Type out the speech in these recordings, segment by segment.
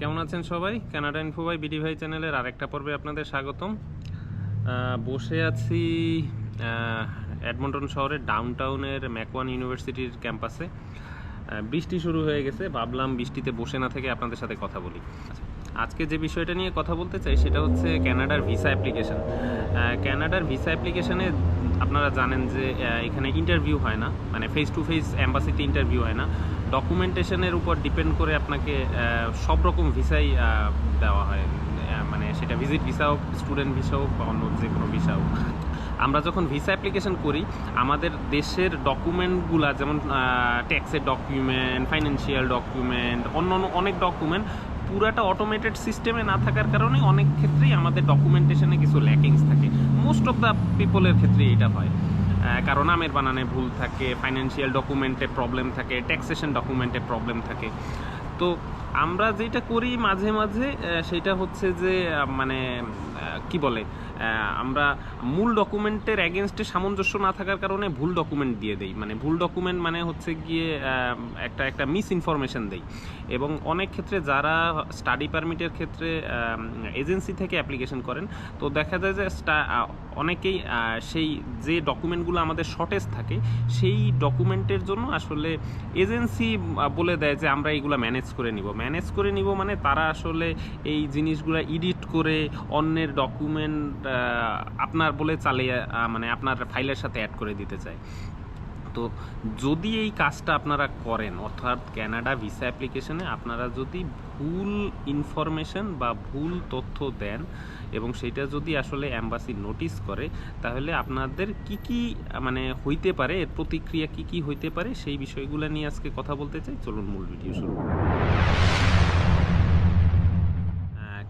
কেমন আছেন সবাই? কানাডা ইনফো বাই বিডি ভাই চ্যানেলের আরেকটা পর্বে আপনাদের স্বাগতম। বসে আছি অ্যাডমন্টন শহরের ডাউনটাউনের ম্যাকওয়ান ইউনিভার্সিটির ক্যাম্পাসে বৃষ্টি শুরু হয়ে গেছে ভাবলাম বৃষ্টিতে বসে না থেকে আপনাদের সাথে কথা বলি। আচ্ছা, আজকে যে বিষয়টা নিয়ে কথা বলতে চাই সেটা হচ্ছে ক্যানাডার ভিসা অ্যাপ্লিকেশন ক্যানাডার ভিসা অ্যাপ্লিকেশানে আপনারা জানেন যে এখানে ইন্টারভিউ হয় না। মানে ফেস টু ফেস অ্যাম্বাসিতে ইন্টারভিউ হয় না। ডকুমেন্টেশনের উপর ডিপেন্ড করে আপনাকে সব রকম ভিসাই দেওয়া হয়। মানে সেটা ভিজিট ভিসা হোক স্টুডেন্ট ভিসা হোক বা অন্য যে কোনো ভিসা হোক। আমরা যখন ভিসা অ্যাপ্লিকেশন করি, আমাদের দেশের ডকুমেন্টগুলা যেমন ট্যাক্সের ডকুমেন্ট ফাইন্যান্সিয়াল ডকুমেন্ট অন্য অন্য অনেক ডকুমেন্ট পুরাটা অটোমেটেড সিস্টেমে না থাকার কারণে অনেক ক্ষেত্রেই আমাদের ডকুমেন্টেশনে কিছু ল্যাকিংস থাকে। মোস্ট অফ দ্য পিপলের ক্ষেত্রে এটা হয়। কারণ কারও নামের বানানে ভুল থাকে ফাইন্যান্সিয়াল ডকুমেন্টে প্রবলেম থাকে ট্যাক্সেশন ডকুমেন্টে প্রবলেম থাকে। তো আমরা যেটা করি মাঝে মাঝে সেটা হচ্ছে যে মানে কি বলে আমরা মূল ডকুমেন্টের অ্যাগেনস্টে সামঞ্জস্য না থাকার কারণে ভুল ডকুমেন্ট দিয়ে দেই। মানে ভুল ডকুমেন্ট মানে হচ্ছে গিয়ে একটা একটা মিস ইনফরমেশান দেই। এবং অনেক ক্ষেত্রে যারা স্টাডি পারমিটের ক্ষেত্রে এজেন্সি থেকে অ্যাপ্লিকেশন করেন, তো দেখা যায় যে অনেকেই সেই যে ডকুমেন্টগুলো আমাদের শর্টেজ থাকে, সেই ডকুমেন্টের জন্য আসলে এজেন্সি বলে দেয় যে আমরা এইগুলো ম্যানেজ করে নিব। ম্যানেজ করে নিব মানে তারা আসলে এই জিনিসগুলো এডিট করে অন্যের ডকুমেন্ট আপনার বলে চালিয়ে মানে আপনার ফাইলের সাথে অ্যাড করে দিতে চায়। তো যদি এই কাজটা আপনারা করেন, অর্থাৎ ক্যানাডা ভিসা অ্যাপ্লিকেশনে আপনারা যদি ভুল ইনফরমেশন বা ভুল তথ্য দেন এবং সেটা যদি আসলে অ্যাম্বাসি নোটিস করে, তাহলে আপনাদের কি কি মানে হইতে পারে, এর প্রতিক্রিয়া কি কি হইতে পারে, সেই বিষয়গুলো নিয়ে আজকে কথা বলতে চাই। চলুন মূল ভিডিও শুরু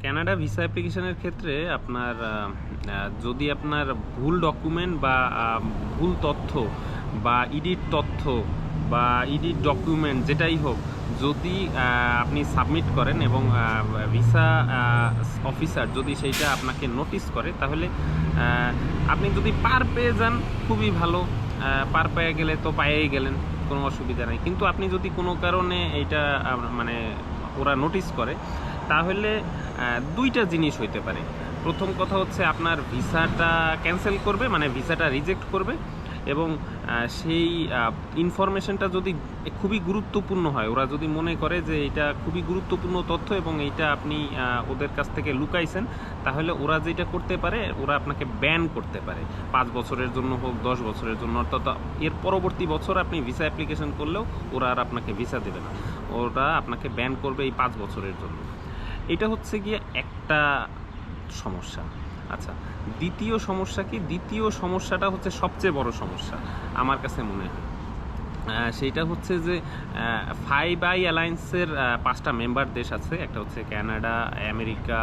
ক্যানাডা ভিসা অ্যাপ্লিকেশনের ক্ষেত্রে আপনার যদি আপনার ভুল ডকুমেন্ট বা ভুল তথ্য বা ইডিট তথ্য বা ইডিট ডকুমেন্ট যেটাই হোক যদি আপনি সাবমিট করেন এবং ভিসা অফিসার যদি সেইটা আপনাকে নোটিস করে, তাহলে আপনি যদি পার পেয়ে যান, খুবই ভালো। পার পেয়ে গেলে তো পায়েই গেলেন, কোনো অসুবিধা নেই। কিন্তু আপনি যদি কোনো কারণে এইটা মানে ওরা নোটিস করে, তাহলে দুইটা জিনিস হইতে পারে। প্রথম কথা হচ্ছে আপনার ভিসাটা ক্যান্সেল করবে মানে ভিসাটা রিজেক্ট করবে। এবং সেই ইনফরমেশনটা যদি খুবই গুরুত্বপূর্ণ হয়, ওরা যদি মনে করে যে এটা খুবই গুরুত্বপূর্ণ তথ্য এবং এইটা আপনি ওদের কাছ থেকে লুকাইছেন, তাহলে ওরা যেটা করতে পারে, ওরা আপনাকে ব্যান করতে পারে। পাঁচ বছরের জন্য হোক, দশ বছরের জন্য, অর্থাৎ এর পরবর্তী বছর আপনি ভিসা অ্যাপ্লিকেশন করলেও ওরা আর আপনাকে ভিসা দেবে না। ওরা আপনাকে ব্যান করবে এই পাঁচ বছরের জন্য। এটা হচ্ছে গিয়ে একটা সমস্যা। আচ্ছা দ্বিতীয় সমস্যা কি? দ্বিতীয় সমস্যাটা হচ্ছে সবচেয়ে বড় সমস্যা, আমার কাছে মনে হয়। সেইটা হচ্ছে যে ফাইভ আই অ্যালায়েন্সের পাঁচটা মেম্বার দেশ আছে। একটা হচ্ছে Canada America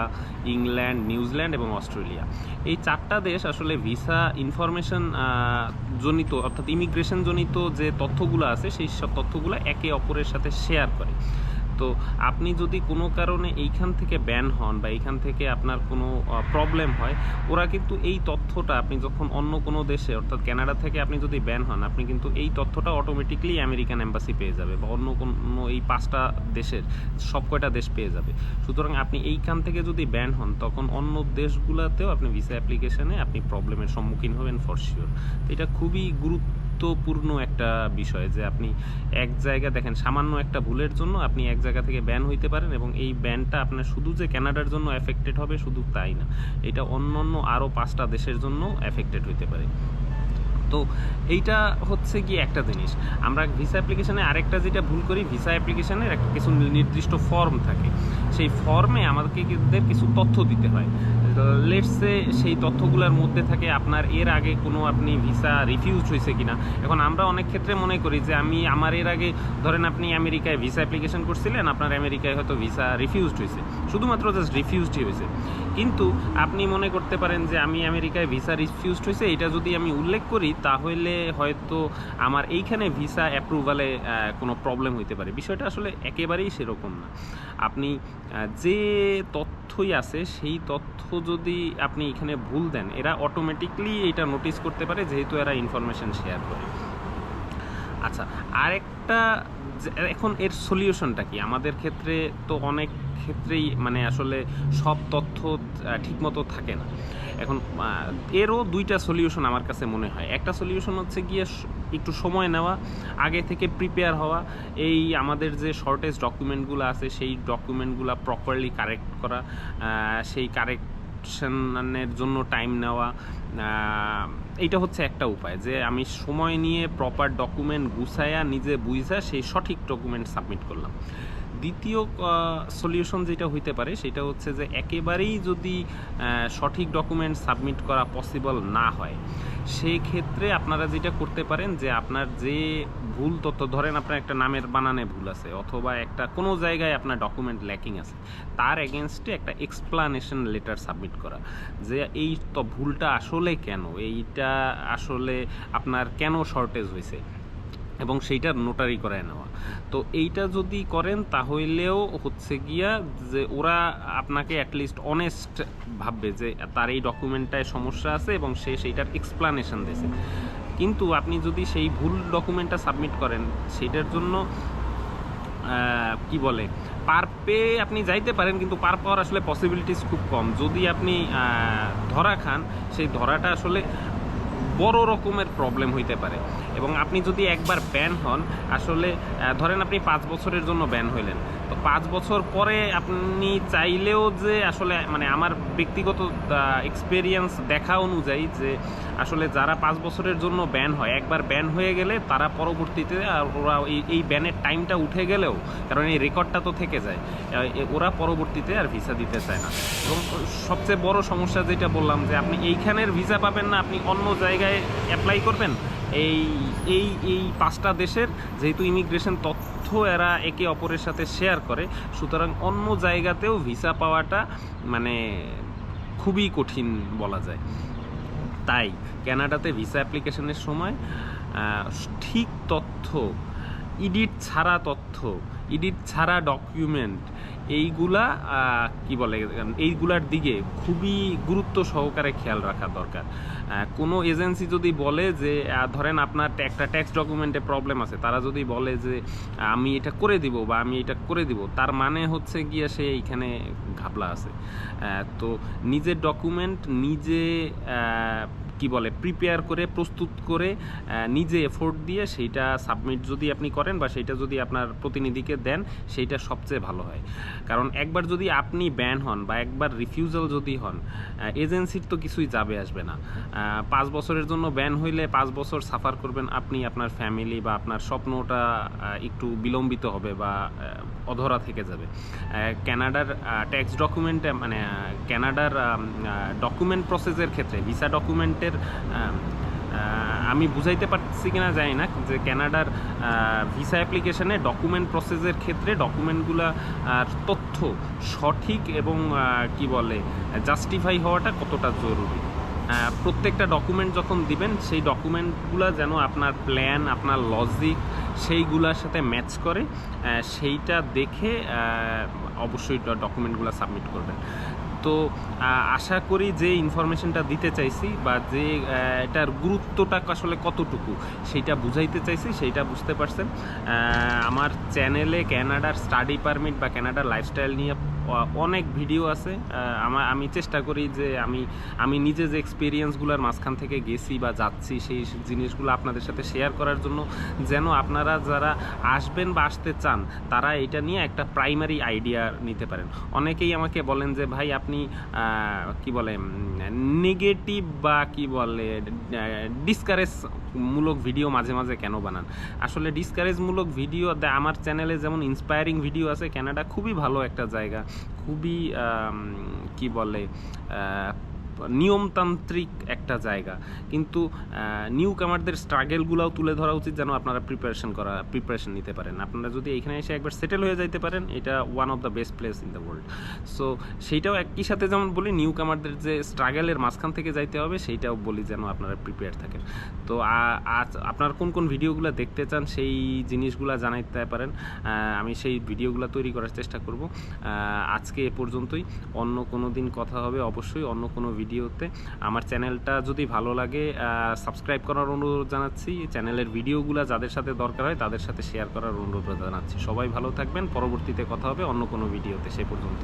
England New Zealand এবং অস্ট্রেলিয়া এই চারটা দেশ আসলে ভিসা ইনফরমেশন জনিত অর্থাৎ ইমিগ্রেশন জনিত যে তথ্যগুলো আছে, সেই সব তথ্যগুলো একে অপরের সাথে শেয়ার করে। তো আপনি যদি কোনো কারণে এইখান থেকে ব্যান হন বা এইখান থেকে আপনার কোনো প্রবলেম হয়, ওরা কিন্তু এই তথ্যটা আপনি যখন অন্য কোনো দেশে, অর্থাৎ কানাডা থেকে আপনি যদি ব্যান হন, আপনি কিন্তু এই তথ্যটা অটোমেটিকলি আমেরিকান এম্বাসি পেয়ে যাবে বা অন্য কোনো এই পাঁচটা দেশের সব কয়টা দেশ পেয়ে যাবে। সুতরাং আপনি এইখান থেকে যদি ব্যান হন, তখন অন্য দেশগুলোতেও আপনি ভিসা অ্যাপ্লিকেশনে আপনি প্রবলেমের সম্মুখীন হবেন ফর শিওর এটা খুবই গুরুত্বপূর্ণ একটা বিষয় যে আপনি এক জায়গা দেখেন, সামান্য একটা ভুলের জন্য আপনি এক জায়গা থেকে ব্যান হইতে পারেন এবং এই ব্যানটা আপনার শুধু যে কানাডার জন্য এফেক্টেড হবে শুধু তাই না, এটা অন্য অন্য আরও পাঁচটা দেশের জন্য এফেক্টেড হইতে পারে। তো এইটা হচ্ছে কি একটা জিনিস। আমরা ভিসা অ্যাপ্লিকেশনে আরেকটা যেটা ভুল করি ভিসা অ্যাপ্লিকেশনের একটা কিছু নির্দিষ্ট ফর্ম থাকে। সেই ফর্মে আমাদেরকে কিছু তথ্য দিতে হয়। লেটসে সেই তথ্যগুলোর মধ্যে থাকে আপনার এর আগে কোনো আপনি ভিসা রিফিউজ হয়েছে কিনা। এখন আমরা অনেক ক্ষেত্রে মনে করি যে আমি আমার এর আগে ধরেন আপনি আমেরিকায় ভিসা অ্যাপ্লিকেশন করছিলেন, আপনার আমেরিকায় হয়তো ভিসা রিফিউজড হয়েছে শুধুমাত্র জাস্ট রিফিউজডই হয়েছে কিন্তু আপনি মনে করতে পারেন যে আমি আমেরিকায় ভিসা রিফিউজড হয়েছে এটা যদি আমি উল্লেখ করি, তাহলে হয়তো আমার এইখানে ভিসা অ্যাপ্রুভালে কোনো প্রবলেম হইতে পারে। বিষয়টা আসলে একেবারেই সেরকম না। আপনি যে তথ্যই আছে, সেই তথ্য যদি আপনি এখানে ভুল দেন, এরা অটোমেটিকলি এটা নোটিস করতে পারে, যেহেতু এরা ইনফরমেশন শেয়ার করে। আচ্ছা আরেকটা এখন এর সলিউশনটা কি? আমাদের ক্ষেত্রে তো অনেক ক্ষেত্রেই মানে আসলে সব তথ্য ঠিকমতো থাকে না। এখন এরও দুইটা সলিউশন আমার কাছে মনে হয়। একটা সলিউশন হচ্ছে গিয়ে একটু সময় নেওয়া, আগে থেকে প্রিপেয়ার হওয়া, এই আমাদের যে শর্টেজ ডকুমেন্টগুলো আছে, সেই ডকুমেন্টগুলো প্রপারলি কারেক্ট করা সেই সেই কারেকশনের জন্য টাইম নেওয়া এইটা হচ্ছে একটা উপায় যে আমি সময় নিয়ে প্রপার ডকুমেন্ট গুছায়া নিজে বুঝা সেই সঠিক ডকুমেন্ট সাবমিট করলাম। দ্বিতীয় সলিউশন যেটা হইতে পারে সেটা হচ্ছে যে একেবারেই যদি সঠিক ডকুমেন্ট সাবমিট করা পসিবল না হয় সেই ক্ষেত্রে আপনারা যেটা করতে পারেন যে আপনার যে ভুল তথ্য, ধরেন আপনার একটা নামের বানানে ভুল আছে অথবা একটা কোনো জায়গায় আপনার ডকুমেন্ট ল্যাকিং আছে, তার এগেনস্টে একটা এক্সপ্লানেশন লেটার সাবমিট করা, যে এই তো, ভুলটা আসলে কেন? এইটা আসলে আপনার কেন শর্টেজ হয়েছে এবং সেইটা নোটারি করায় নেওয়া। তো এইটা যদি করেন, তাহলেও হচ্ছে গিয়া যে ওরা আপনাকে অ্যাটলিস্ট অনেস্ট ভাববে যে তার এই ডকুমেন্টটায় সমস্যা আছে এবং সে সেইটার এক্সপ্লানেশন দিয়েছে। কিন্তু আপনি যদি সেই ভুল ডকুমেন্টটা সাবমিট করেন সেইটার জন্য কি বলে, পার পে আপনি যাইতে পারেন, কিন্তু পার পাওয়ার আসলে পসিবিলিটিস খুব কম। যদি আপনি ধরা খান, সেই ধরাটা আসলে বড় রকমের প্রবলেম হইতে পারে। এবং আপনি যদি একবার ব্যান হন, আসলে ধরেন আপনি পাঁচ বছরের জন্য ব্যান হইলেন। তো পাঁচ বছর পরে আপনি চাইলেও যে আসলে মানে আমার ব্যক্তিগত এক্সপেরিয়েন্স দেখা অনুযায়ী যে আসলে যারা পাঁচ বছরের জন্য ব্যান হয়, একবার ব্যান হয়ে গেলে তারা পরবর্তীতে ওরা এই ব্যানের টাইমটা উঠে গেলেও, কারণ এই রেকর্ডটা তো থেকে যায় ওরা পরবর্তীতে আর ভিসা দিতে চায় না। এবং সবচেয়ে বড় সমস্যা যেটা বললাম যে আপনি এইখানের ভিসা পাবেন না, আপনি অন্য জায়গায় অ্যাপ্লাই করবেন? এই এই এই পাঁচটা দেশের যেহেতু ইমিগ্রেশন তথ্য এরা একে অপরের সাথে শেয়ার করে, সুতরাং অন্য জায়গাতেও ভিসা পাওয়াটা মানে খুবই কঠিন বলা যায়। তাই কানাডাতে ভিসা অ্যাপ্লিকেশনের সময় ঠিক তথ্য ইডিট ছাড়া তথ্য ইডিট ছাড়া ডকুমেন্ট এইগুলা কি বলে, এইগুলার দিকে খুবই গুরুত্ব সহকারে খেয়াল রাখা দরকার। কোনো এজেন্সি যদি বলে যে ধরেন আপনার একটা ট্যাক্স ডকুমেন্টে প্রবলেম আছে, তারা যদি বলে যে, আমি এটা করে দিব বা আমি এটা করে দিব, তার মানে হচ্ছে গিয়ে সে এইখানে ঘাবলা আছে। তো নিজের ডকুমেন্ট নিজে কি বলে প্রিপেয়ার করে, প্রস্তুত করে নিজে এফোর্ট দিয়ে সেইটা সাবমিট যদি আপনি করেন বা সেইটা যদি আপনার প্রতিনিধিকে দেন, সেইটা সবচেয়ে ভালো হয়। কারণ একবার যদি আপনি ব্যান হন বা একবার রিফিউজাল যদি হন এজেন্সির তো কিছুই যাবে আসবে না। পাঁচ বছরের জন্য ব্যান হইলে পাঁচ বছর সাফার করবেন আপনি, আপনার ফ্যামিলি বা আপনার স্বপ্নটা একটু বিলম্বিত হবে বা অধরা থেকে যাবে। ক্যানাডার ট্যাক্স ডকুমেন্টে মানে ক্যানাডার ডকুমেন্ট প্রসেসের ক্ষেত্রে ভিসা ডকুমেন্টের আমি বুঝাইতে পারছি কিনা জানি না, যে ক্যানাডার ভিসা অ্যাপ্লিকেশনে ডকুমেন্ট প্রসেসের ক্ষেত্রে ডকুমেন্টগুলা তথ্য সঠিক এবং কি বলে জাস্টিফাই হওয়াটা কতটা জরুরি? প্রত্যেকটা ডকুমেন্ট যখন দিবেন, সেই ডকুমেন্টগুলো যেন আপনার প্ল্যান আপনার লজিক সেইগুলোর সাথে ম্যাচ করে সেইটা দেখে অবশ্যই ডকুমেন্টগুলো সাবমিট করবেন। তো আশা করি যে ইনফরমেশনটা দিতে চাইছি বা যে এটার গুরুত্বটা আসলে কতটুকু সেইটা বুঝাইতে চাইছি, সেইটা বুঝতে পারছেন। আমার চ্যানেলে ক্যানাডার স্টাডি পারমিট বা ক্যানাডার লাইফস্টাইল নিয়ে অনেক ভিডিও আছে। আমার আমি চেষ্টা করি যে আমি আমি নিজে যে এক্সপিরিয়েন্সগুলোর মাঝখান থেকে গেছি বা যাচ্ছি, সেই জিনিসগুলো আপনাদের সাথে শেয়ার করার জন্য যেন আপনারা যারা আসবেন বা আসতে চান, তারা এটা নিয়ে একটা প্রাইমারি আইডিয়া নিতে পারেন। অনেকেই আমাকে বলেন যে, ভাই, আপনি কি বলে নেগেটিভ বা কি বলে ডিসকারেজ মূলক ভিডিও মাঝে মাঝে কেন বানান? আসলে ডিসকারেজমূলক ভিডিও আমার চ্যানেলে যেমন ইন্সপায়ারিং ভিডিও আছে ক্যানাডা খুবই ভালো একটা জায়গা। খুবই কি বলে নিয়মতান্ত্রিক নিয়মতান্ত্রিক একটা জায়গা। কিন্তু নিউ কামারদের স্ট্রাগেলগুলোও তুলে ধরা উচিত যেন আপনারা প্রিপারেশন করা প্রিপারেশন নিতে পারেন। আপনারা যদি এখানে এসে একবার সেটেল হয়ে যাইতে পারেন, এটা one of the best place in the world so সেইটাও একই সাথে যেমন বলি নিউ কামারদের যে স্ট্রাগেলের মাঝখান থেকে যাইতে হবে, সেইটাও বলি যেন আপনারা প্রিপেয়ার থাকেন। তো আজ আপনার কোন কোন ভিডিওগুলো দেখতে চান, সেই জিনিসগুলো জানাইতে পারেন। আমি সেই ভিডিওগুলো তৈরি করার চেষ্টা করব। আজকে এ পর্যন্তই। অন্য কোনো দিন কথা হবে অবশ্যই, অন্য কোনো ভিডিওতে আমার চ্যানেলটা চ্যানেলটা যদি ভালো লাগে সাবস্ক্রাইব করার অনুরোধ জানাচ্ছি। চ্যানেলের ভিডিওগুলো যাদের সাথে দরকার হয়, তাদের সাথে শেয়ার করার অনুরোধ জানাচ্ছি। সবাই ভালো থাকবেন, পরবর্তীতে কথা হবে অন্য কোনো ভিডিওতে। সে পর্যন্ত